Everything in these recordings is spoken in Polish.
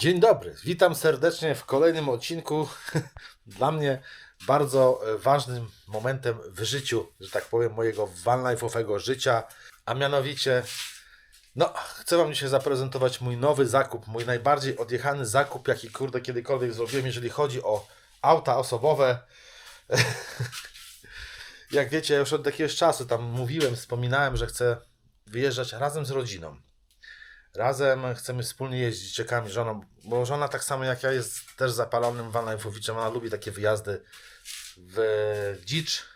Dzień dobry, witam serdecznie w kolejnym odcinku. Dla mnie bardzo e, ważnym momentem w życiu, że tak powiem, mojego van-life'owego życia, a mianowicie, no, chcę Wam dzisiaj zaprezentować mój nowy zakup, mój najbardziej odjechany zakup, jaki kurde kiedykolwiek zrobiłem, jeżeli chodzi o auta osobowe. Jak wiecie, już od jakiegoś czasu tam mówiłem, wspominałem, że chcę wyjeżdżać razem z rodziną. Razem chcemy wspólnie jeździć ciekami żoną, bo żona tak samo jak ja jest też zapalonym vanlife'owiczem, ona lubi takie wyjazdy w dzicz.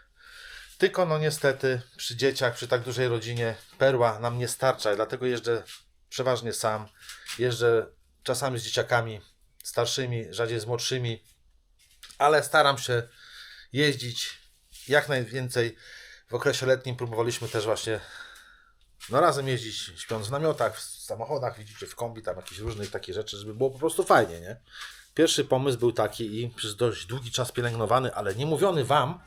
Tylko no niestety przy dzieciach, przy tak dużej rodzinie perła nam nie starcza dlatego jeżdżę przeważnie sam. Jeżdżę czasami z dzieciakami starszymi, rzadziej z młodszymi, ale staram się jeździć jak najwięcej. W okresie letnim próbowaliśmy też właśnie no razem jeździć, śpiąc w namiotach, w samochodach, widzicie, w kombi, tam jakieś różnych takie rzeczy, żeby było po prostu fajnie, nie? Pierwszy pomysł był taki i przez dość długi czas pielęgnowany, ale nie mówiony wam,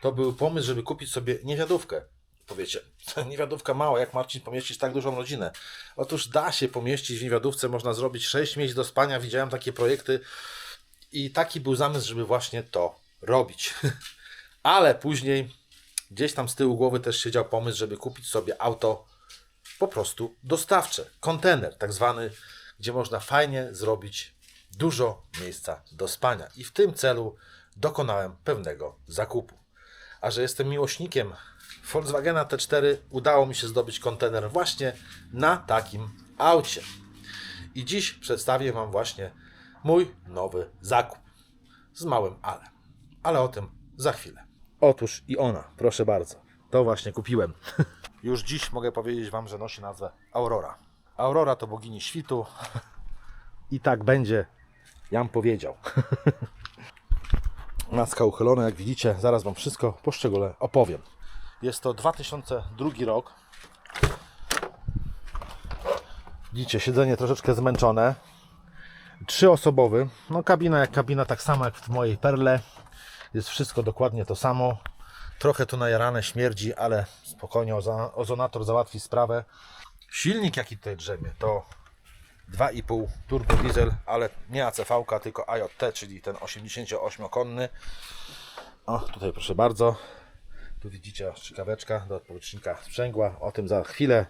to był pomysł, żeby kupić sobie niewiadówkę. Powiecie, niewiadówka mała, jak Marcin pomieścić tak dużą rodzinę? Otóż da się pomieścić w niewiadówce, można zrobić 6 miejsc do spania, widziałem takie projekty i taki był zamysł, żeby właśnie to robić. Ale później gdzieś tam z tyłu głowy też siedział pomysł, żeby kupić sobie auto po prostu dostawcze, kontener tak zwany, gdzie można fajnie zrobić dużo miejsca do spania. I w tym celu dokonałem pewnego zakupu. A że jestem miłośnikiem Volkswagena T4, udało mi się zdobyć kontener właśnie na takim aucie. I dziś przedstawię Wam właśnie mój nowy zakup. Z małym ale. Ale o tym za chwilę. Otóż i ona, proszę bardzo. To właśnie kupiłem. Już dziś mogę powiedzieć Wam, że nosi nazwę Aurora. Aurora to bogini świtu. I tak będzie, jam powiedział. Maska uchylona, jak widzicie, zaraz Wam wszystko poszczególnie opowiem. Jest to 2002 rok. Widzicie, siedzenie troszeczkę zmęczone. Trzyosobowy. No kabina jak kabina, tak samo jak w mojej Perle. Jest wszystko dokładnie to samo. Trochę tu najarane śmierdzi, ale spokojnie ozo- ozonator załatwi sprawę. Silnik jaki tutaj drzemie to 2,5 turbo diesel, ale nie ACV, tylko AJT, czyli ten 88-konny. O, tutaj proszę bardzo. Tu widzicie strzykaweczka do odpowietrznika sprzęgła. O tym za chwilę.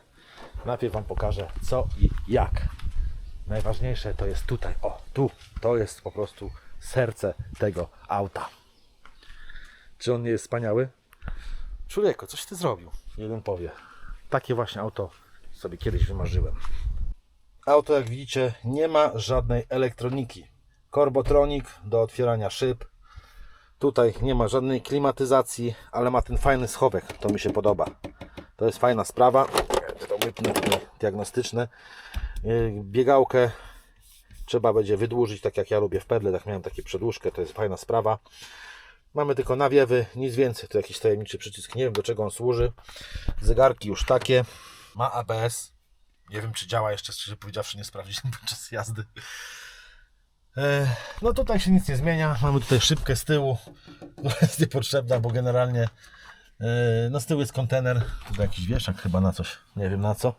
Najpierw Wam pokażę co i jak. Najważniejsze to jest tutaj. O, tu. To jest po prostu serce tego auta. Czy on nie jest wspaniały? Człowieku, coś ty zrobił? Jeden powie. Takie właśnie auto sobie kiedyś wymarzyłem. Auto, jak widzicie, nie ma żadnej elektroniki. Korbotronik do otwierania szyb. Tutaj nie ma żadnej klimatyzacji, ale ma ten fajny schowek. To mi się podoba. To jest fajna sprawa. To wypnę diagnostyczne. Yy, Biegałkę trzeba będzie wydłużyć, tak jak ja lubię w pedle. Tak miałem takie przedłużkę, to jest fajna sprawa. Mamy tylko nawiewy, nic więcej. To jakiś tajemniczy przycisk, nie wiem do czego on służy. Zegarki już takie. Ma ABS. Nie wiem czy działa jeszcze, szczerze powiedziawszy, nie sprawdziłem podczas jazdy. E, No tutaj się nic nie zmienia. Mamy tutaj szybkę z tyłu. która jest niepotrzebna, bo generalnie e, no z tyłu jest kontener. Tutaj jakiś wieszak chyba na coś. Nie wiem na co.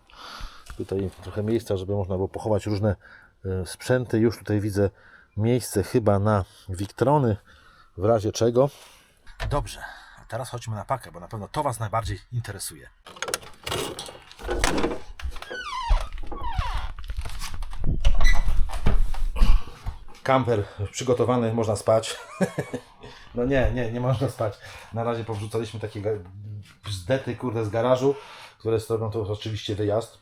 Tutaj trochę miejsca, żeby można było pochować różne e, sprzęty. Już tutaj widzę miejsce chyba na Wiktrony. W razie czego. Dobrze, a teraz chodźmy na pakę, bo na pewno to Was najbardziej interesuje. Kamper przygotowany, można spać. No nie, nie, nie można spać. Na razie powrzucaliśmy takie bzdety, kurde, z garażu, które robią to oczywiście wyjazd.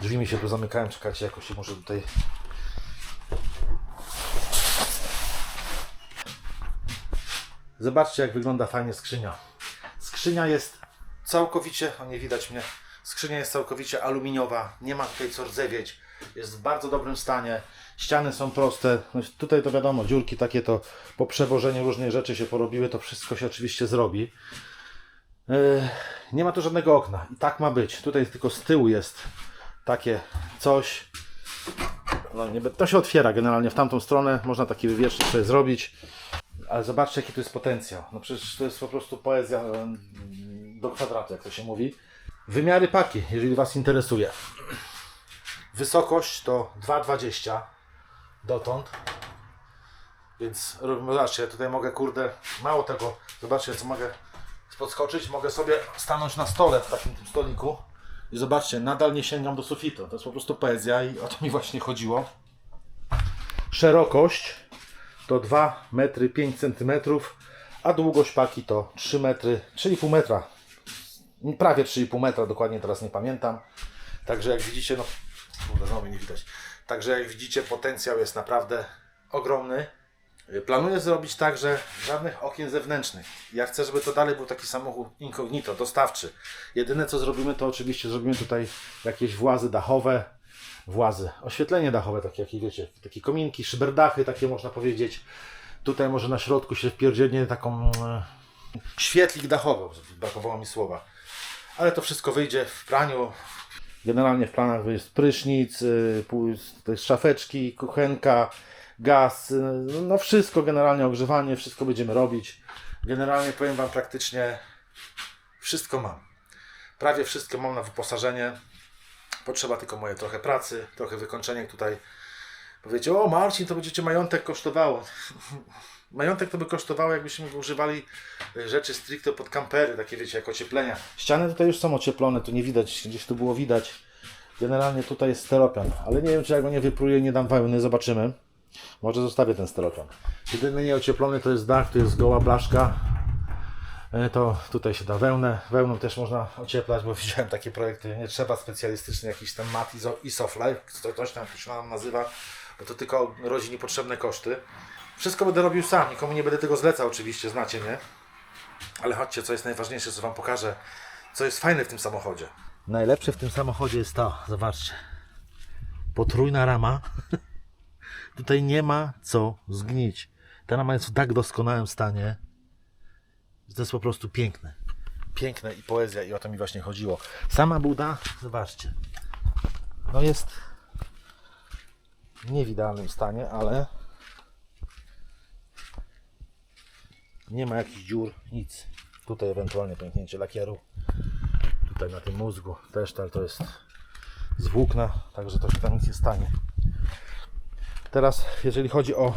Drzwi mi się tu zamykają, czekajcie, jakoś się może tutaj Zobaczcie, jak wygląda fajnie skrzynia. Skrzynia jest całkowicie, o nie widać mnie, skrzynia jest całkowicie aluminiowa, nie ma tutaj co rdzewieć, jest w bardzo dobrym stanie, ściany są proste, no tutaj to wiadomo, dziurki takie to po przewożeniu różnych rzeczy się porobiły, to wszystko się oczywiście zrobi. Yy, nie ma tu żadnego okna i tak ma być, tutaj tylko z tyłu jest takie coś, no nie, to się otwiera generalnie w tamtą stronę, można taki wywiesznik sobie zrobić. Ale zobaczcie, jaki to jest potencjał. No przecież to jest po prostu poezja do kwadratu, jak to się mówi. Wymiary paki, jeżeli Was interesuje. Wysokość to 2,20 dotąd. Więc zobaczcie, tutaj mogę, kurde, mało tego, zobaczcie, co mogę podskoczyć, mogę sobie stanąć na stole, w takim tym stoliku i zobaczcie, nadal nie sięgam do sufitu. To jest po prostu poezja i o to mi właśnie chodziło. Szerokość to 2 metry 5 centymetrów, a długość paki to 3 metry, 3,5 metra. Prawie 3,5 metra, dokładnie teraz nie pamiętam. Także jak widzicie, no kurde, znowu nie widać. Także jak widzicie, potencjał jest naprawdę ogromny. Planuję zrobić tak, że żadnych okien zewnętrznych. Ja chcę, żeby to dalej był taki samochód incognito, dostawczy. Jedyne co zrobimy, to oczywiście zrobimy tutaj jakieś włazy dachowe, włazy, oświetlenie dachowe, takie jak wiecie, takie kominki, szyberdachy, takie można powiedzieć. Tutaj może na środku się wpierdzielnie taką e, świetlik dachowy, brakowało mi słowa. Ale to wszystko wyjdzie w praniu. Generalnie w planach jest prysznic, jest szafeczki, kuchenka, gaz, y, no wszystko generalnie, ogrzewanie, wszystko będziemy robić. Generalnie powiem Wam praktycznie wszystko mam. Prawie wszystko mam na wyposażenie. Potrzeba tylko moje trochę pracy, trochę wykończenia tutaj. Powiecie, o Marcin, to będziecie majątek kosztowało. Majątek to by kosztowało, jakbyśmy używali y, rzeczy stricte pod kampery, takie wiecie, jak ocieplenia. Ściany tutaj już są ocieplone, tu nie widać, gdzieś tu było widać. Generalnie tutaj jest steropian, ale nie wiem, czy ja go nie wypruję, nie dam wełny, zobaczymy. Może zostawię ten steropian. Jedyny nieocieplony to jest dach, to jest goła blaszka. E, To tutaj się da wełnę. Wełną też można ocieplać, bo widziałem takie projekty. Nie trzeba specjalistyczny jakiś ten mat iso, Isoflife, co ktoś tam się nam nazywa, bo to tylko rodzi niepotrzebne koszty. Wszystko będę robił sam, nikomu nie będę tego zlecał oczywiście, znacie mnie. Ale chodźcie, co jest najważniejsze, co Wam pokażę, co jest fajne w tym samochodzie. Najlepsze w tym samochodzie jest to, zobaczcie, potrójna rama. Tutaj nie ma co zgnić. Ta rama jest w tak doskonałym stanie, to jest po prostu piękne. Piękne i poezja i o to mi właśnie chodziło. Sama buda, zobaczcie, no jest nie w idealnym stanie, ale nie ma jakichś dziur, nic. Tutaj ewentualnie pęknięcie lakieru. Tutaj na tym mózgu też, ale to jest z włókna, także to się tam nic nie stanie. Teraz, jeżeli chodzi o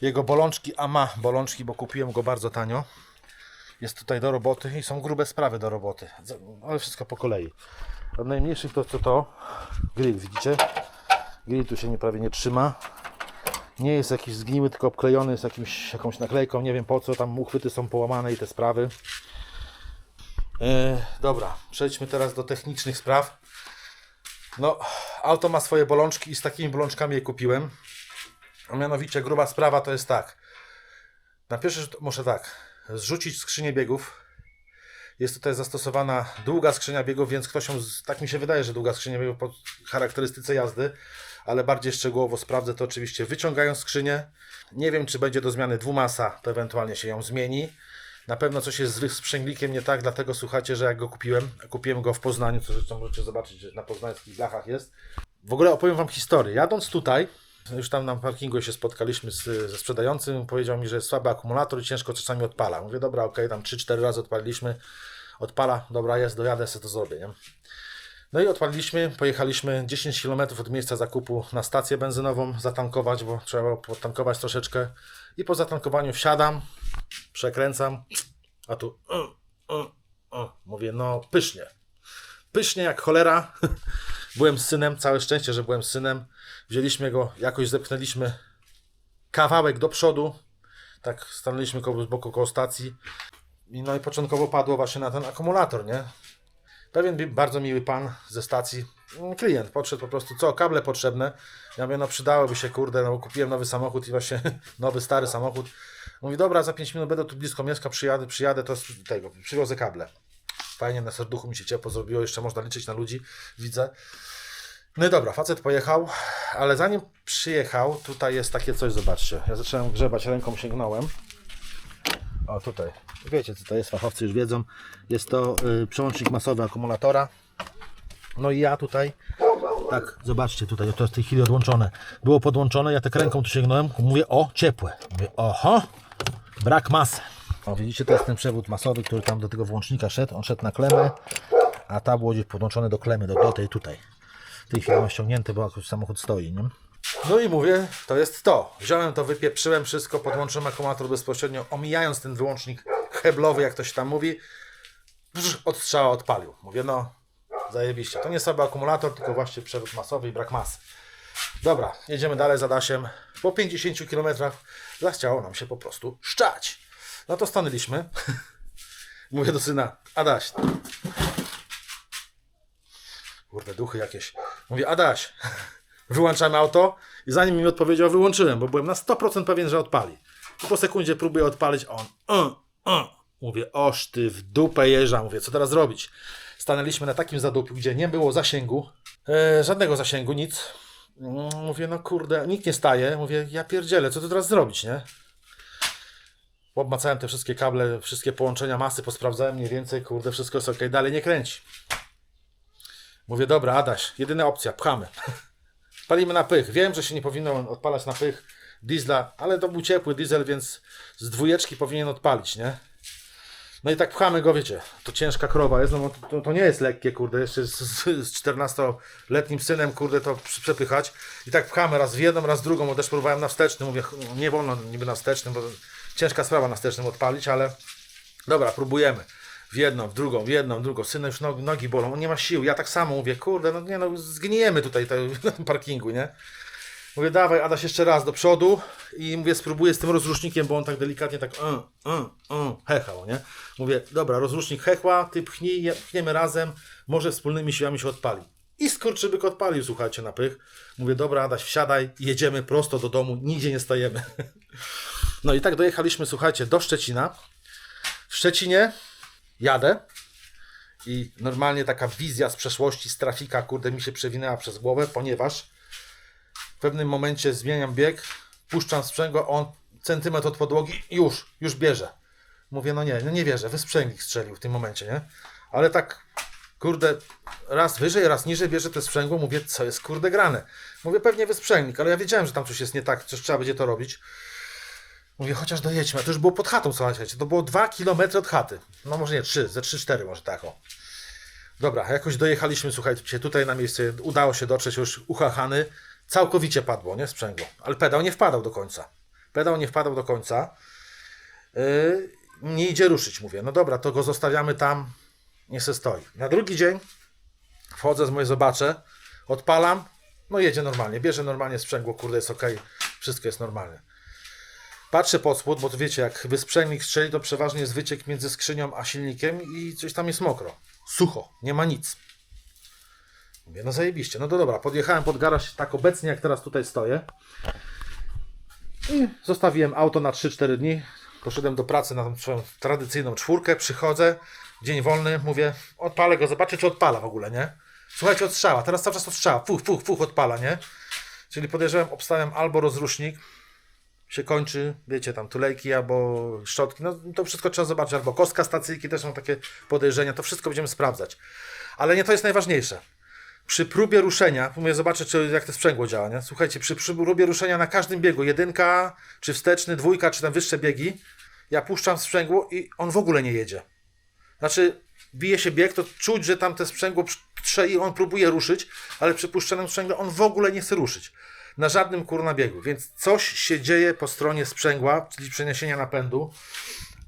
jego bolączki, a ma bolączki, bo kupiłem go bardzo tanio. Jest tutaj do roboty i są grube sprawy do roboty, Z- ale wszystko po kolei. Od najmniejszych to co to? Grill, widzicie? Grill tu się nie, prawie nie trzyma. Nie jest jakiś zgniły, tylko obklejony jest jakimś, jakąś naklejką, nie wiem po co, tam uchwyty są połamane i te sprawy. E, dobra, przejdźmy teraz do technicznych spraw. No, auto ma swoje bolączki i z takimi bolączkami je kupiłem. A mianowicie gruba sprawa to jest tak. Na pierwszy rzut muszę tak, zrzucić skrzynię biegów. Jest tutaj zastosowana długa skrzynia biegów, więc ktoś ją, tak mi się wydaje, że długa skrzynia biegów po charakterystyce jazdy, ale bardziej szczegółowo sprawdzę to oczywiście wyciągając skrzynię. Nie wiem, czy będzie do zmiany dwumasa, to ewentualnie się ją zmieni. Na pewno coś jest z sprzęglikiem nie tak, dlatego słuchajcie, że jak go kupiłem, kupiłem go w Poznaniu, co zresztą możecie zobaczyć, że na poznańskich blachach jest. W ogóle opowiem Wam historię. Jadąc tutaj, już tam na parkingu się spotkaliśmy z, ze sprzedającym, powiedział mi, że jest słaby akumulator i ciężko czasami odpala. Mówię, dobra, okej, tam 3-4 razy odpaliliśmy, odpala, dobra, jest, dojadę, sobie to zrobię, nie? No i odpaliliśmy, pojechaliśmy 10 km od miejsca zakupu na stację benzynową, zatankować, bo trzeba podtankować troszeczkę. I po zatankowaniu wsiadam, przekręcam, a tu y, y, y. mówię, no pysznie. Pysznie jak cholera. byłem synem, całe szczęście, że byłem synem. Wzięliśmy go, jakoś zepchnęliśmy kawałek do przodu. Tak stanęliśmy koło, z boku koło stacji. I no i początkowo padło właśnie na ten akumulator, nie? Pewien bardzo miły pan ze stacji, mm, klient, podszedł po prostu, co, kable potrzebne. Ja mówię, no przydałoby się, kurde, no kupiłem nowy samochód i właśnie nowy, stary samochód. Mówi, dobra, za 5 minut będę tu blisko mieszka, przyjadę, przyjadę, to z tego, przywiozę kable. Fajnie, na serduchu mi się ciepło zrobiło, jeszcze można liczyć na ludzi, widzę. No i dobra, facet pojechał, ale zanim przyjechał, tutaj jest takie coś, zobaczcie. Ja zacząłem grzebać, ręką sięgnąłem. O, tutaj. Wiecie, co to jest, fachowcy już wiedzą. Jest to y, przełącznik masowy akumulatora. No i ja tutaj, tak, zobaczcie tutaj, to jest w tej chwili odłączone. Było podłączone, ja tak ręką tu sięgnąłem, mówię, o, ciepłe. Mówię, oho, brak masy. O, widzicie, to jest ten przewód masowy, który tam do tego włącznika szedł. On szedł na klemę, a ta było gdzieś podłączone do klemy, do, do tej tutaj. W tej chwili mam ściągnięty, bo jakoś samochód stoi, nie? No i mówię, to jest to. Wziąłem to, wypieprzyłem wszystko, podłączyłem akumulator bezpośrednio, omijając ten wyłącznik heblowy, jak to się tam mówi. Brz, Od strzała odpalił. Mówię, no, zajebiście. To nie słaby akumulator, tylko właśnie przewód masowy i brak masy. Dobra, jedziemy dalej za Dasiem. Po 50 km zachciało nam się po prostu szczać. No to stanęliśmy. Mówię do syna, Adaś. Kurde, duchy jakieś. Mówię, Adaś, wyłączamy auto i zanim mi odpowiedział, wyłączyłem, bo byłem na 100% pewien, że odpali. I po sekundzie próbuję odpalić, on uh, uh. Mówię, oż ty w dupę jeża. Mówię, co teraz robić? Stanęliśmy na takim zadupiu, gdzie nie było zasięgu, e, żadnego zasięgu, nic. Mm, Mówię, no kurde, nikt nie staje. Mówię, ja pierdzielę, co tu teraz zrobić, nie? Obmacałem te wszystkie kable, wszystkie połączenia masy, posprawdzałem mniej więcej, kurde, wszystko jest ok, dalej nie kręci. Mówię, dobra, Adaś, jedyna opcja, pchamy. Palimy na pych. Wiem, że się nie powinno odpalać na pych diesla, ale to był ciepły diesel, więc z dwójeczki powinien odpalić, nie? No i tak pchamy go, wiecie, to ciężka krowa jest, no to, to nie jest lekkie, kurde, jeszcze z, z, z 14-letnim synem, kurde, to przepychać. I tak pchamy raz w jedną, raz w drugą, bo też próbowałem na wstecznym, mówię, nie wolno niby na wstecznym, bo ciężka sprawa na wstecznym odpalić, ale dobra, próbujemy. W jedną, w drugą, w jedną, w drugą. Syna już nogi, nogi bolą, on nie ma sił. Ja tak samo mówię, kurde, no nie no, zgnijemy tutaj te- na tym parkingu, nie? Mówię, dawaj, Adaś jeszcze raz do przodu i mówię, spróbuję z tym rozrusznikiem, bo on tak delikatnie tak uh, uh, uh, hechał, nie? Mówię, dobra, rozrusznik hechła, ty pchnij, pchniemy razem, może wspólnymi siłami się odpali. I skurczybyk odpalił, słuchajcie, na pych. Mówię, dobra, Adaś, wsiadaj, jedziemy prosto do domu, nigdzie nie stajemy. No i tak dojechaliśmy, słuchajcie, do Szczecina. W Szczecinie jadę i normalnie taka wizja z przeszłości, z trafika, kurde, mi się przewinęła przez głowę, ponieważ w pewnym momencie zmieniam bieg, puszczam sprzęgło, on centymetr od podłogi już, już bierze. Mówię, no nie, no nie wierzę, wysprzęglik strzelił w tym momencie, nie? Ale tak, kurde, raz wyżej, raz niżej bierze te sprzęgło, mówię, co jest kurde grane. Mówię, pewnie wysprzęglik, ale ja wiedziałem, że tam coś jest nie tak, coś trzeba będzie to robić. Mówię, chociaż dojedźmy, a to już było pod chatą, słuchajcie, to było 2 km od chaty. No może nie 3, ze 3-4 może tak o. Dobra, jakoś dojechaliśmy, słuchajcie, tutaj na miejsce udało się dotrzeć już uchachany. Całkowicie padło, nie? Sprzęgło. Ale pedał nie wpadał do końca. Pedał nie wpadał do końca. Yy, nie idzie ruszyć, mówię. No dobra, to go zostawiamy tam, niech se stoi. Na drugi dzień wchodzę z mojej zobaczę, odpalam, no jedzie normalnie, bierze normalnie sprzęgło, kurde, jest ok, wszystko jest normalne. Patrzę pod spód, bo to wiecie, jak wysprzęgnik strzeli, to przeważnie jest wyciek między skrzynią a silnikiem i coś tam jest mokro. Sucho, nie ma nic. Mówię, no zajebiście. No to dobra, podjechałem pod garaż tak obecnie, jak teraz tutaj stoję. I zostawiłem auto na 3-4 dni. Poszedłem do pracy na tą swoją tradycyjną czwórkę, przychodzę, dzień wolny, mówię, odpalę go, zobaczę czy odpala w ogóle, nie? Słuchajcie, odstrzała, teraz cały czas odstrzała, fuch, fuch, fuch, odpala, nie? Czyli podejrzewam, obstawiam albo rozrusznik, się kończy, wiecie, tam tulejki albo szczotki, no to wszystko trzeba zobaczyć, albo kostka stacyjki, też są takie podejrzenia, to wszystko będziemy sprawdzać. Ale nie to jest najważniejsze. Przy próbie ruszenia, mówię, zobaczę, czy, jak to sprzęgło działa, nie? Słuchajcie, przy, próbie ruszenia na każdym biegu, jedynka, czy wsteczny, dwójka, czy tam wyższe biegi, ja puszczam sprzęgło i on w ogóle nie jedzie. Znaczy, bije się bieg, to czuć, że tam te sprzęgło trze i on próbuje ruszyć, ale przy puszczonym sprzęgle on w ogóle nie chce ruszyć. Na żadnym kurna biegu. Więc coś się dzieje po stronie sprzęgła, czyli przeniesienia napędu.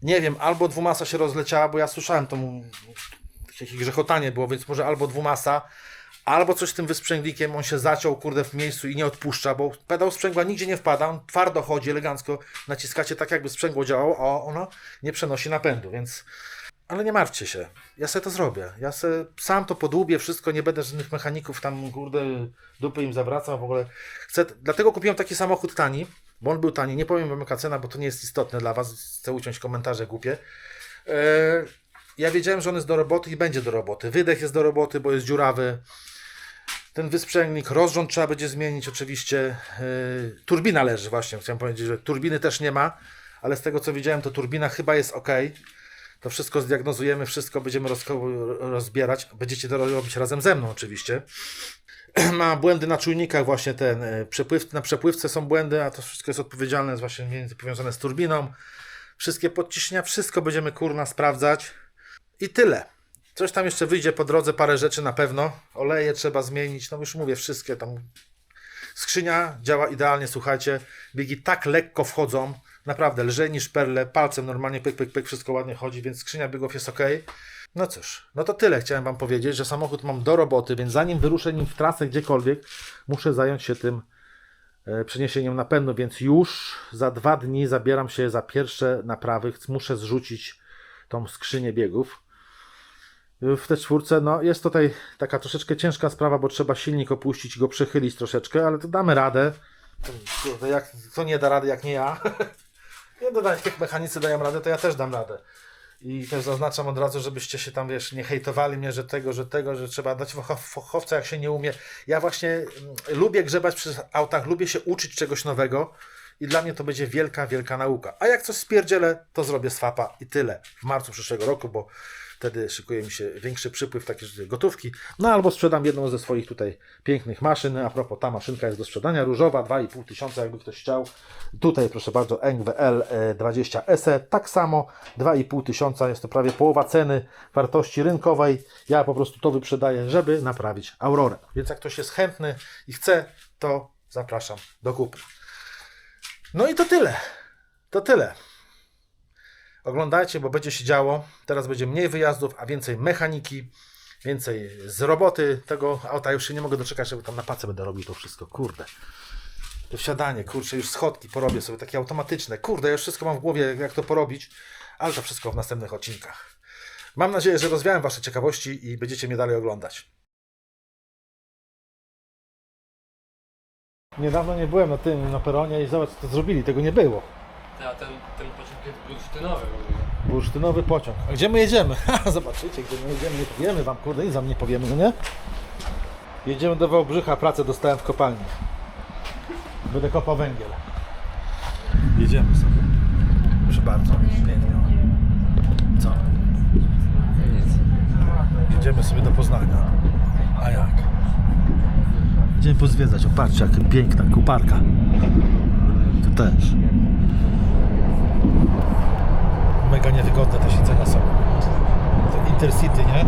Nie wiem, albo dwumasa się rozleciała, bo ja słyszałem to jakieś grzechotanie było, więc może albo dwumasa, albo coś tym wysprzęglikiem, on się zaciął, kurde, w miejscu i nie odpuszcza, bo pedał sprzęgła nigdzie nie wpada, on twardo chodzi, elegancko, naciskacie tak, jakby sprzęgło działało, a ono nie przenosi napędu, więc... Ale nie martwcie się, ja sobie to zrobię, ja sobie sam to podłubię, wszystko, nie będę żadnych mechaników tam, kurde, dupy im zawracał, w ogóle. Chcę, dlatego kupiłem taki samochód tani, bo on był tani, nie powiem wam jaka cena, bo to nie jest istotne dla was, chcę uciąć komentarze głupie. Eee, ja wiedziałem, że on jest do roboty i będzie do roboty, wydech jest do roboty, bo jest dziurawy, ten wysprzęgnik, rozrząd trzeba będzie zmienić oczywiście. Yy, turbina leży właśnie, chciałem powiedzieć, że turbiny też nie ma, ale z tego co widziałem, to turbina chyba jest ok. To wszystko zdiagnozujemy, wszystko będziemy roz, rozbierać. Będziecie to robić razem ze mną oczywiście. Ma błędy na czujnikach, właśnie ten yy, przepływ, na przepływce są błędy, a to wszystko jest odpowiedzialne, jest właśnie powiązane z turbiną. Wszystkie podciśnienia, wszystko będziemy kurna sprawdzać. I tyle. Coś tam jeszcze wyjdzie po drodze, parę rzeczy na pewno. Oleje trzeba zmienić, no już mówię, wszystkie tam. Skrzynia działa idealnie, słuchajcie. Biegi tak lekko wchodzą, naprawdę lżej niż perle, palcem normalnie pyk, pyk, pyk, wszystko ładnie chodzi, więc skrzynia biegów jest ok. No cóż, no to tyle chciałem Wam powiedzieć, że samochód mam do roboty, więc zanim wyruszę nim w trasę gdziekolwiek, muszę zająć się tym e, przeniesieniem napędu, więc już za dwa dni zabieram się za pierwsze naprawy. Muszę zrzucić tą skrzynię biegów. W tej czwórce, no jest tutaj taka troszeczkę ciężka sprawa, bo trzeba silnik opuścić i go przechylić troszeczkę, ale to damy radę. To, jak, nie da rady, jak nie ja? nie jak jak mechanicy dają radę, to ja też dam radę. I też zaznaczam od razu, żebyście się tam, wiesz, nie hejtowali mnie, że tego, że tego, że trzeba dać fachowca, jak się nie umie. Ja właśnie mm, lubię grzebać przy autach, lubię się uczyć czegoś nowego i dla mnie to będzie wielka, wielka nauka. A jak coś spierdzielę, to zrobię swapa i tyle. W marcu przyszłego roku, bo wtedy szykuje mi się większy przypływ takie że gotówki. No albo sprzedam jedną ze swoich tutaj pięknych maszyn. A propos, ta maszynka jest do sprzedania, różowa, 2,5 tysiąca, jakby ktoś chciał. Tutaj proszę bardzo, NWL 20 SE, tak samo 2,5 tysiąca, jest to prawie połowa ceny wartości rynkowej. Ja po prostu to wyprzedaję, żeby naprawić Aurorę. Więc jak ktoś jest chętny i chce, to zapraszam do kupy. No i to tyle. To tyle. Oglądajcie, bo będzie się działo. Teraz będzie mniej wyjazdów, a więcej mechaniki, więcej z roboty tego auta. Już się nie mogę doczekać, żeby tam na pace będę robił to wszystko. Kurde. To wsiadanie, kurczę, już schodki porobię sobie, takie automatyczne. Kurde, ja już wszystko mam w głowie, jak to porobić, ale to wszystko w następnych odcinkach. Mam nadzieję, że rozwiałem Wasze ciekawości i będziecie mnie dalej oglądać. Niedawno nie byłem na tym, na peronie i zobacz, co zrobili, tego nie było. A ten, ten bursztynowy w ogóle. Bursztynowy pociąg. A gdzie my jedziemy? Zobaczycie, gdzie my jedziemy. Nie powiemy wam, kurde, nic wam nie powiemy, no nie? Jedziemy do Wałbrzycha, pracę dostałem w kopalni. Będę kopał węgiel. Jedziemy sobie. Proszę bardzo, pięknie. Co? Nic. Jedziemy sobie do Poznania. A jak? Idziemy pozwiedzać. O, patrzcie, jak piękna kuparka. Tu też. Mega niewygodne te siedzenia są. To Intercity, nie?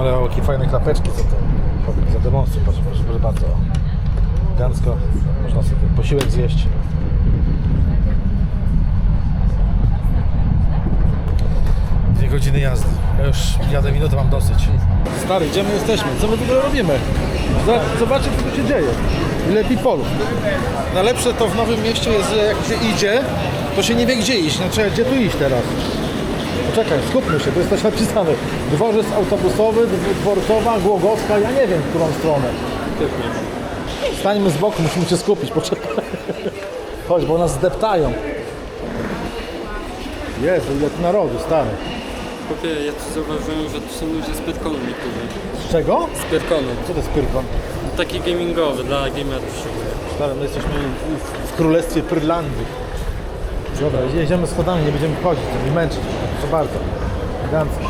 Ale o, jakie fajne klapeczki za to. Zademonstruj, proszę, proszę, proszę bardzo. Gansko. Można sobie posiłek zjeść. Dwie godziny jazdy. Ja już jadę minutę, mam dosyć. Stary, gdzie my jesteśmy? Co my w ogóle robimy? Zobacz- Zobaczcie, co tu się dzieje. Ile pipolów. Najlepsze to w Nowym Mieście jest, że jak się idzie, to się nie wie gdzie iść. Znaczy, gdzie tu iść teraz? Poczekaj, skupmy się, to jest też napisane. Dworzec autobusowy, dw- dworcowa, Głogowska, ja nie wiem, w którą stronę. Stańmy z boku, musimy się skupić, poczekaj. Chodź, bo nas zdeptają. Jezu, ile tu narodu, stary. Chłopie, ja tu zauważyłem, że tu są ludzie z Pyrkonu niektórzy. Z czego? Z Pyrkonu. Co to jest pyrkon? Taki gamingowy dla gamerów szczególnie. Stary, my jesteśmy w, w królestwie Pyrlandii. Dobra, jedziemy schodami, nie będziemy chodzić, nie męczyć. Proszę bardzo. Elegancko.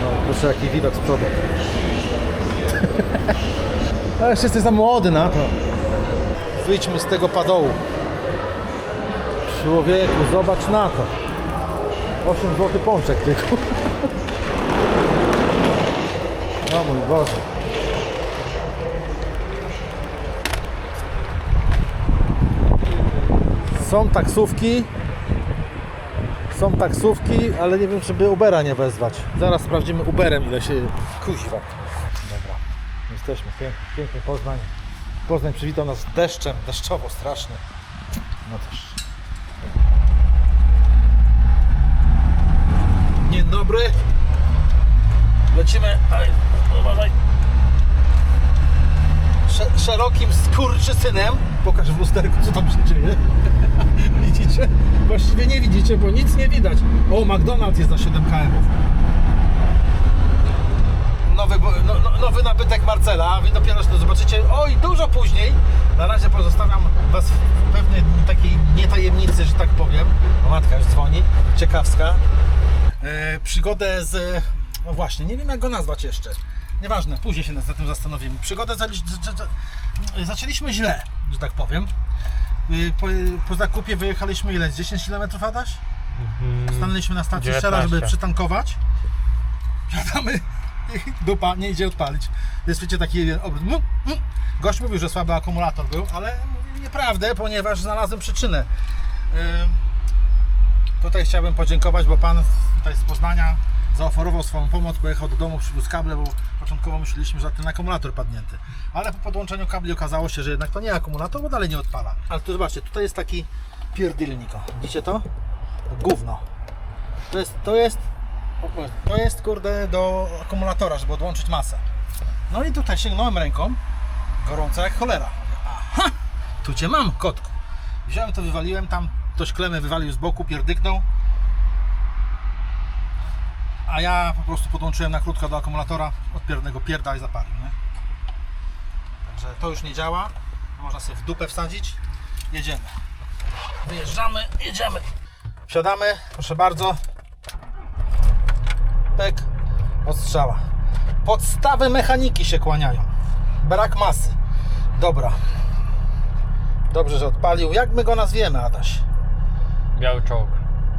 No, proszę jaki widok z przodu. A jeszcze jesteś za młody na to. Wyjdźmy z tego padołu. Człowieku, zobacz na to. 8 zł pączek tylko. O mój Boże. Są taksówki. Są taksówki, ale nie wiem, czy by Ubera nie wezwać. Zaraz sprawdzimy Uberem, ile się... Kuźwa. Dobra, jesteśmy. Pięk, piękny Poznań. Poznań przywitał nas deszczem, deszczowo, strasznie. No też. Dzień dobry. Lecimy. Aj, uważaj. Sze- szerokim skurczysynem. Pokaż w lusterku, co tam się dzieje. widzicie? Właściwie nie widzicie, bo nic nie widać. O, McDonald's jest na 7 km. Nowy, no, no, nowy nabytek Marcela, wy dopiero to zobaczycie. Oj, dużo później. Na razie pozostawiam Was w pewnej takiej nietajemnicy, że tak powiem. O, matka już dzwoni. Ciekawska. E, przygodę z. No właśnie, nie wiem jak go nazwać jeszcze. Nieważne, później się nad tym zastanowimy. Przygodę zaczęliśmy źle, że tak powiem. Y, Po, po zakupie wyjechaliśmy ile? Z 10 km Adaś? Stanęliśmy na stacji Shella, żeby 19. przytankować. Wsiadamy i dupa nie idzie odpalić. Jest wiecie taki obrót. Mm, mm. Gość mówił, że słaby akumulator był, ale nieprawdę, ponieważ znalazłem przyczynę. Ym, Tutaj chciałbym podziękować, bo pan tutaj z Poznania zaoferował swoją pomoc, pojechał do domu, przywiózł kable, bo początkowo myśleliśmy, że ten akumulator padnięty. Ale po podłączeniu kabli okazało się, że jednak to nie akumulator, bo dalej nie odpala. Ale tu zobaczcie, tutaj jest taki pierdylnik. o. Widzicie to? Gówno. To jest, to jest, to jest kurde do akumulatora, żeby odłączyć masę. No i tutaj sięgnąłem ręką, gorąca jak cholera. Aha, tu cię mam, kotku. Wziąłem to, wywaliłem tam, ktoś klemę wywalił z boku, pierdyknął. A ja po prostu podłączyłem na krótko do akumulatora, odpiernego pierda i zapalił, nie? Także to już nie działa. Można sobie w dupę wsadzić. Jedziemy. Wyjeżdżamy, jedziemy. Wsiadamy, proszę bardzo. Pek, odstrzała. Podstawy mechaniki się kłaniają. Brak masy. Dobra. Dobrze, że odpalił. Jak my go nazwiemy, Adaś? Biały czołg.